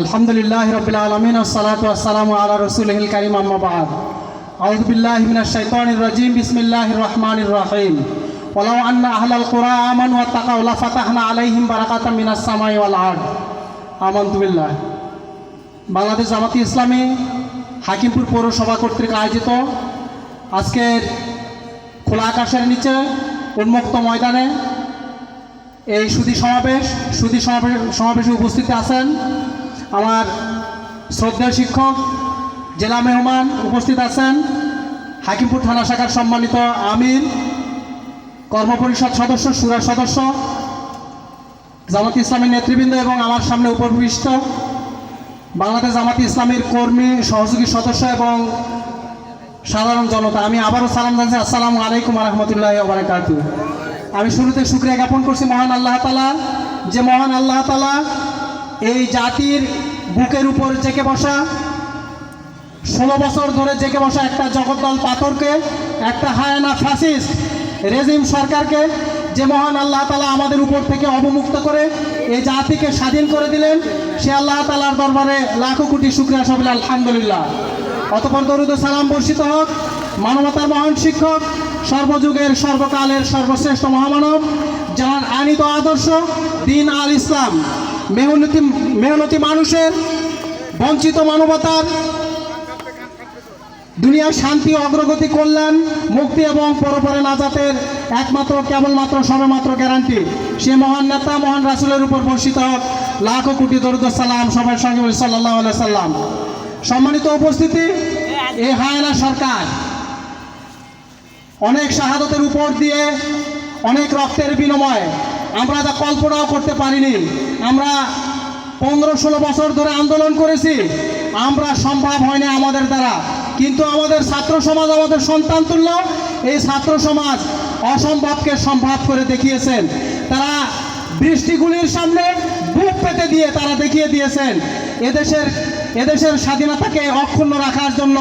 আলহামদুলিল্লাহ রবিল আলমিন সালাত আসসালামু আলা রসুলহিল করিম আম্মাবাদ আউদুবিল্লাহ মিনা শৈতানির রাজিম বিসমিল্লাহির রহমানির রহিম ولو أن أهل القرى آمنوا واتقوا لفتحنا عليهم بركات من السماء والأرض آمنت بالله বাংলাদেশ জামাতি ইসলামী হাকিমপুর পৌরসভা কর্তৃক আয়োজিত আজকের খোলা আকাশের নিচে উন্মুক্ত ময়দানে এই সুদী সমাবেশ সুদী সমাবেশ সমাবেশে উপস্থিত আছেন আমার শ্রদ্ধেয় শিক্ষক, জেলা মেহমান উপস্থিত আছেন। হাকিমপুর থানা শাখার সম্মানিত আমির, কর্মপরিষদ সদস্য সুরা সদস্য, জামাত ইসলামের নেতৃবৃন্দ এবং আমার সামনে উপবিষ্ট বাংলাদেশ জামাত ইসলামের কর্মী, সহযোগী সদস্য এবং সাধারণ জনতা। আমি আবারও সালাম জানাচ্ছি। আসসালামু আলাইকুম রহমতুল্লাহ বারাকাতু আমি শুরুতে শুক্রিয়া জ্ঞাপন করছি মহান আল্লাহ তালা যে মহান আল্লাহ তালা এই জাতির বুকের উপর জেকে বসা, ষোলো বছর ধরে জেকে বসা একটা জগদ্দল পাথরকে, একটা হায়ানা ফ্যাসিস্ট রেজিম সরকারকে, যে মহান আল্লাহ তালা আমাদের উপর থেকে অবমুক্ত করে এই জাতিকে স্বাধীন করে দিলেন, সে আল্লাহ তালার দরবারে লাখো কোটি শুক্রিয়া সবিল আলহামদুলিল্লাহ। অতপর দরুদ সালাম বর্ষিত হোক, মানবতার মহান শিক্ষক, সর্বযুগের সর্বকালের সর্বশ্রেষ্ঠ মহামানব যার আনিত আদর্শ, দিন আল ইসলাম। মেহনতি মেহনতি মানুষের, বঞ্চিত মানবতার, দুনিয়ার শান্তি, অগ্রগতি, কল্যাণ, মুক্তি এবং পরপরে নাজাতের একমাত্র, কেবলমাত্র, সবেমাত্র গ্যারান্টি সে মহান নেতা, মহান রাসুলের উপর বর্ষিত হোক। লাখো কোটি দরুদ সালাম সবার সঙ্গে বলি সাল্লাহ সাল্লাম। সম্মানিত উপস্থিতি, এ হায়না সরকার। অনেক শাহাদতের উপর দিয়ে, অনেক রক্তের বিনিময়ে আমরা তা কল্পনাও করতে পারিনি। আমরা পনেরো ষোলো বছর ধরে আন্দোলন করেছি। আমরা সম্ভব হয়নি আমাদের দ্বারা। কিন্তু আমাদের ছাত্র সমাজ, আমাদের সন্তান তুল্য এই ছাত্র সমাজ অসম্ভবকে সম্ভব করে দেখিয়েছেন। তারা বৃষ্টিগুলির সামনে বুক পেতে দিয়ে তারা দেখিয়ে দিয়েছেন। এদেশের এদেশের স্বাধীনতাকে অক্ষুণ্ণ রাখার জন্য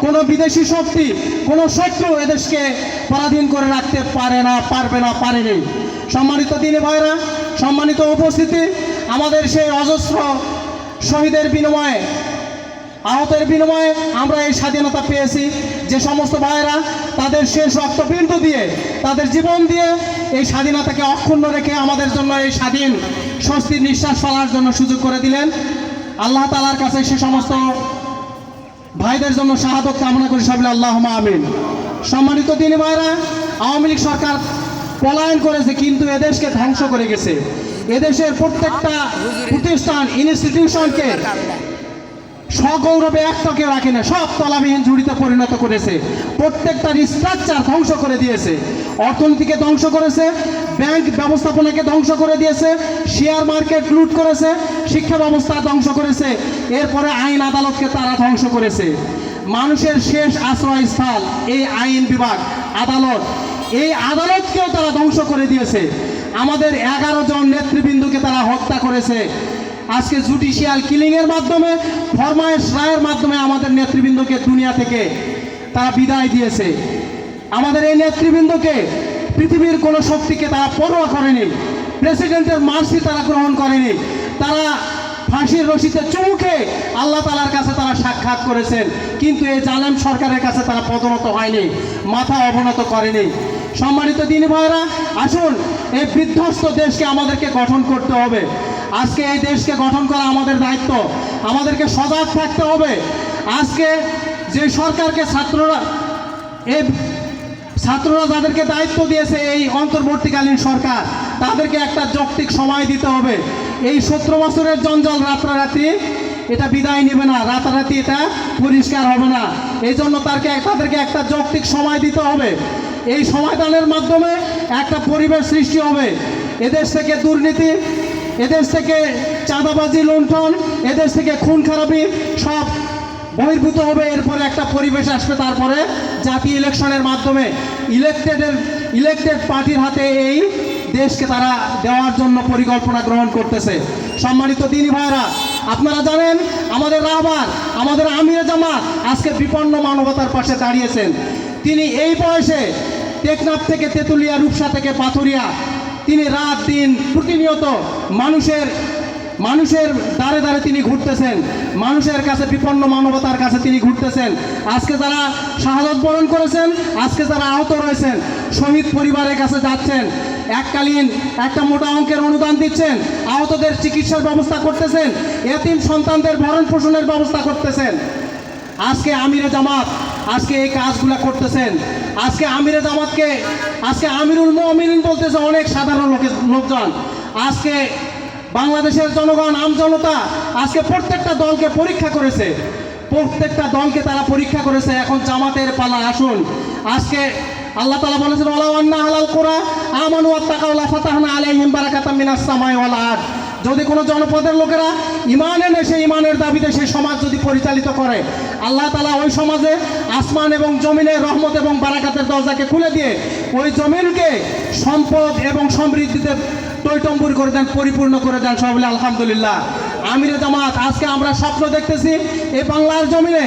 কোনো বিদেশি শক্তি, কোনো শত্রু এদেশকে পরাধীন করে রাখতে পারে না, পারবে না, পারেনি। সম্মানিত দিনে ভাইরা, সম্মানিত উপস্থিতি, আমাদের সেই অজস্র শহীদের বিনিময়ে, আহতের বিনিময়ে আমরা এই স্বাধীনতা পেয়েছি। যে সমস্ত ভাইয়েরা তাদের শেষ রক্তবিন্দু দিয়ে, তাদের জীবন দিয়ে এই স্বাধীনতাকে অক্ষুণ্ণ রেখে আমাদের জন্য এই স্বাধীন স্বস্তির নিঃশ্বাস ফেলার জন্য সুযোগ করে দিলেন। আল্লাহ তালার কাছে সে সমস্ত ভাইদের জন্য শাহাদত কামনা করি সবাই আল্লাহ আমিন। সম্মানিত দিনী ভাইরা, আওয়ামী লীগ সরকার পলায়ন করেছে, কিন্তু এদেশকে ধ্বংস করে গেছে। এদেশের প্রত্যেকটা প্রতিষ্ঠান ইনস্টিটিউশনকে সগৌরবে একটাকে রাখে না, সব তলাবিহীন জুড়িতে পরিণত করেছে। প্রত্যেকটার স্ট্রাকচার ধ্বংস করে দিয়েছে। অর্থনীতিকে ধ্বংস করেছে ব্যাংক ব্যবস্থাপনাকে ধ্বংস করে দিয়েছে শেয়ার মার্কেট লুট করেছে, শিক্ষা ব্যবস্থা ধ্বংস করেছে, এরপরে আইন আদালতকে তারা ধ্বংস করেছে। মানুষের শেষ আশ্রয়স্থল, এই আইন বিভাগ, আদালত এই আদালতকেও তারা ধ্বংস করে দিয়েছে। আমাদের এগারো জন নেতৃবৃন্দকে তারা হত্যা করেছে। আজকে জুডিশিয়াল কিলিংয়ের মাধ্যমে, ফরমায়েশ রায়ের মাধ্যমে আমাদের নেতৃবৃন্দকে দুনিয়া থেকে তারা বিদায় দিয়েছে। আমাদের এই নেতৃবৃন্দকে পৃথিবীর কোনো শক্তিকে তারা পরোয়া করেনি। প্রেসিডেন্টের মার্সি তারা গ্রহণ করেনি। তারা ফাঁসির রশিতে চুমুখে আল্লাহ তালার কাছে তারা সাক্ষাৎ করেছেন। কিন্তু এই জালেম সরকারের কাছে তারা পদনত হয়নি, মাথা অবনত করেনি। সম্মানিত দিনী ভাইরা আসুন এই বিধ্বস্ত দেশকে আমাদেরকে গঠন করতে হবে। আজকে এই দেশকে গঠন করা আমাদের দায়িত্ব। আমাদেরকে সজাগ থাকতে হবে। আজকে যে সরকারকে ছাত্ররা এই ছাত্ররা যাদেরকে দায়িত্ব দিয়েছে এই অন্তর্বর্তীকালীন সরকার, তাদেরকে একটা যৌক্তিক সময় দিতে হবে। এই সতেরো বছরের জঞ্জল রাত্রারাত্রি এটা বিদায় নেবে না। রাতারাতি এটা পরিষ্কার হবে না। এই জন্য তারকে, তাদেরকে একটা যৌক্তিক সময় দিতে হবে। এই সমাধানের মাধ্যমে একটা পরিবেশ সৃষ্টি হবে। এদেশ থেকে দুর্নীতি, এদেশ থেকে চাঁদাবাজি, লুণ্ঠন, এদেশ থেকে খুন খারাপি সব বহির্ভূত হবে। এরপরে একটা পরিবেশ আসবে তারপরে জাতীয় ইলেকশনের মাধ্যমে। ইলেকটেডের, ইলেকটেড পার্টির হাতে এই দেশকে তারা দেওয়ার জন্য পরিকল্পনা গ্রহণ করতেছে। সম্মানিত দিনী ভাইরা আপনারা জানেন, আমাদের রাহবার, আমাদের আমির জামাত আজকে বিপন্ন মানবতার পাশে দাঁড়িয়েছেন। তিনি এই বয়সে টেকনাফ থেকে তেঁতুলিয়া, রূপসা থেকে পাথুরিয়া, তিনি রাত দিন প্রতিনিয়ত মানুষের মানুষের দ্বারে দ্বারে তিনি ঘুরতেছেন, মানুষের কাছে বিপন্ন মানবতার কাছে তিনি ঘুরতেছেন। আজকে যারা শাহাদত বরণ করেছেন, আজকে যারা আহত রয়েছেন, শহীদ পরিবারের কাছে যাচ্ছেন, এককালীন একটা মোটা অঙ্কের অনুদান দিচ্ছেন, আহতদের চিকিৎসার ব্যবস্থা করতেছেন, এতিম সন্তানদের ভরণ পোষণের ব্যবস্থা করতেছেন। আজকে আমিরে জামাত আজকে এই কাজগুলো করতেছেন। আজকে আমিরে জামাতকে, আজকে আমিরুল মমিন বলতেছে অনেক সাধারণ লোকের লোকজন। আজকে বাংলাদেশের জনগণ, আম জনতা আজকে প্রত্যেকটা দলকে পরীক্ষা করেছে। প্রত্যেকটা দলকে তারা পরীক্ষা করেছে। এখন জামাতের পালা আসুন। আজকে আল্লাহ তালা বলেছেন ওলা আন্না হালাল কোরা, আমানু আত্তাকাউলা ফাতাহনা আলাইহিম বারাকাতাম মিনাস সামাই আরদ। যদি কোনো জনপদের লোকেরা ইমান এনে সেই ইমানের দাবিতে সেই সমাজ যদি পরিচালিত করে, আল্লাহ তালা ওই সমাজে আসমান এবং জমিনের রহমত এবং বারাকাতের দরজাকে খুলে দিয়ে ওই জমিনকে সম্পদ এবং সমৃদ্ধিতে টৈটম্বুর করে দেন, পরিপূর্ণ করে দেন সবাই বলে আলহামদুলিল্লাহ। আমিরে জামাত, আজকে আমরা স্বপ্ন দেখতেছি এই বাংলার জমিনে।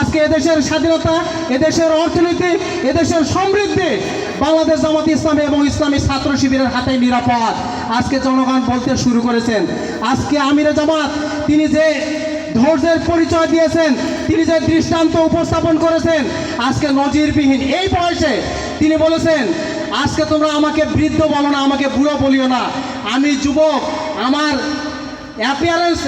আজকে এদেশের স্বাধীনতা, এদেশের অর্থনীতি, এদেশের সমৃদ্ধি বাংলাদেশ জামাত ইসলামী এবং ইসলামী ছাত্র শিবিরের হাতে নিরাপদ। আজকে জনগণ বলতে শুরু করেছেন। আজকে আমিরে জামাত, তিনি যে ধৈর্যের পরিচয় দিয়েছেন, তিনি যে দৃষ্টান্ত উপস্থাপন করেছেন, আজকে নজিরবিহীন। এই বয়সে তিনি বলেছেন, আজকে তোমরা আমাকে বৃদ্ধ বলো না, আমাকে বুড়ো বলিও না। আমি যুবক, আমার অ্যাপিয়ারেন্স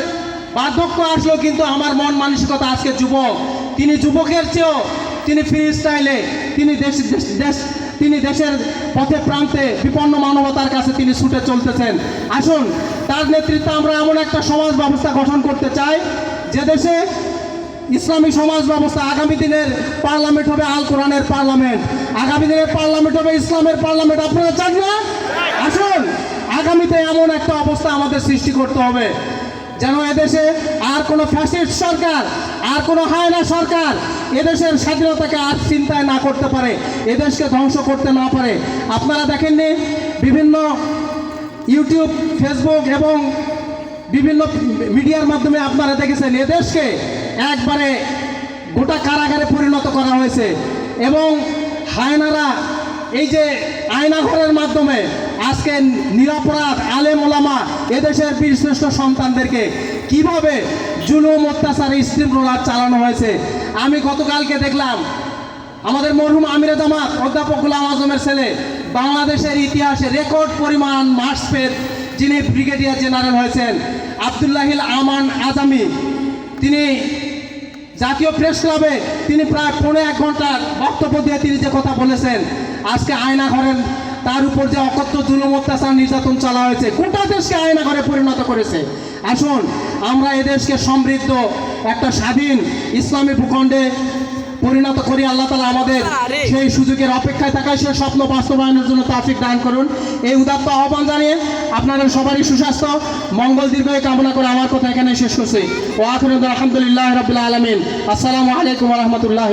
বার্ধক্য আসলো, কিন্তু আমার মন মানসিকতা আজকে যুবক। তিনি যুবকের চেয়েও, তিনি ফ্রি স্টাইলে তিনি দেশ- দেশ তিনি দেশের পথে প্রান্তে বিপন্ন মানবতার কাছে তিনি ছুটে চলতেছেন। আসুন, তার নেতৃত্বে আমরা এমন একটা সমাজ ব্যবস্থা গঠন করতে চাই, যে দেশে ইসলামী সমাজ ব্যবস্থা আগামী দিনের পার্লামেন্ট হবে আল কোরআনের পার্লামেন্ট। আগামী দিনের পার্লামেন্ট হবে ইসলামের পার্লামেন্ট। আপনারা চান না? আসুন, আগামীতে এমন একটা অবস্থা আমাদের সৃষ্টি করতে হবে। যেন এদেশে আর কোনো ফ্যাসিস্ট সরকার, আর কোনো হায়না সরকার, এদেশের স্বাধীনতাকে আর চিন্তায় না করতে পারে, এদেশকে ধ্বংস করতে না পারে। আপনারা দেখেননি, বিভিন্ন ইউটিউব, ফেসবুক এবং বিভিন্ন মিডিয়ার মাধ্যমে আপনারা দেখেছেন, এদেশকে একবারে গোটা কারাগারে পরিণত করা হয়েছে এবং হায়নারা এই যে আয়নাঘরের মাধ্যমে আজকে নিরাপরাধ, আলেম ওলামা এদেশের বীরশ্রেষ্ঠ সন্তানদেরকে কীভাবে জুলুম, অত্যাচার স্ট্রিম রোলার চালানো হয়েছে? আমি গতকালকে দেখলাম, আমাদের মরহুম আমিরে জামাত, অধ্যাপক গুলাম আজমের ছেলে, বাংলাদেশের ইতিহাসে রেকর্ড পরিমাণ মার্কস যিনি ব্রিগেডিয়ার জেনারেল হয়েছেন, আবদুল্লাহিল আমান আজামি। তিনি জাতীয় প্রেস ক্লাবে তিনি প্রায় পৌনে এক ঘণ্টার বক্তব্য দিয়ে তিনি যে কথা বলেছেন, আজকে আয়না ঘরের তার উপর যে অকথ্য জুলুম, অত্যাচার, নির্যাতন চালা হয়েছে, গোটা দেশকে আয়না ঘরে পরিণত করেছে। আসুন, আমরা এদেশকে সমৃদ্ধ একটা স্বাধীন ইসলামী ভূখণ্ডে পরিণত করি আল্লাহ তালা আমাদের সেই সুযোগের অপেক্ষায় থাকায় সে স্বপ্ন বাস্তবায়নের জন্য তাফিক দান করুন। এই উদাত্ত আহ্বান জানিয়ে আপনাদের সবারই সুস্বাস্থ্য মঙ্গল দীর্ঘই কামনা করে আমার কথা এখানে শেষ করছি। ও আখরুদ আলহামদুলিল্লাহ রবিল্লা আলমিন। আসসালামু আলাইকুম রহমতুল্লাহ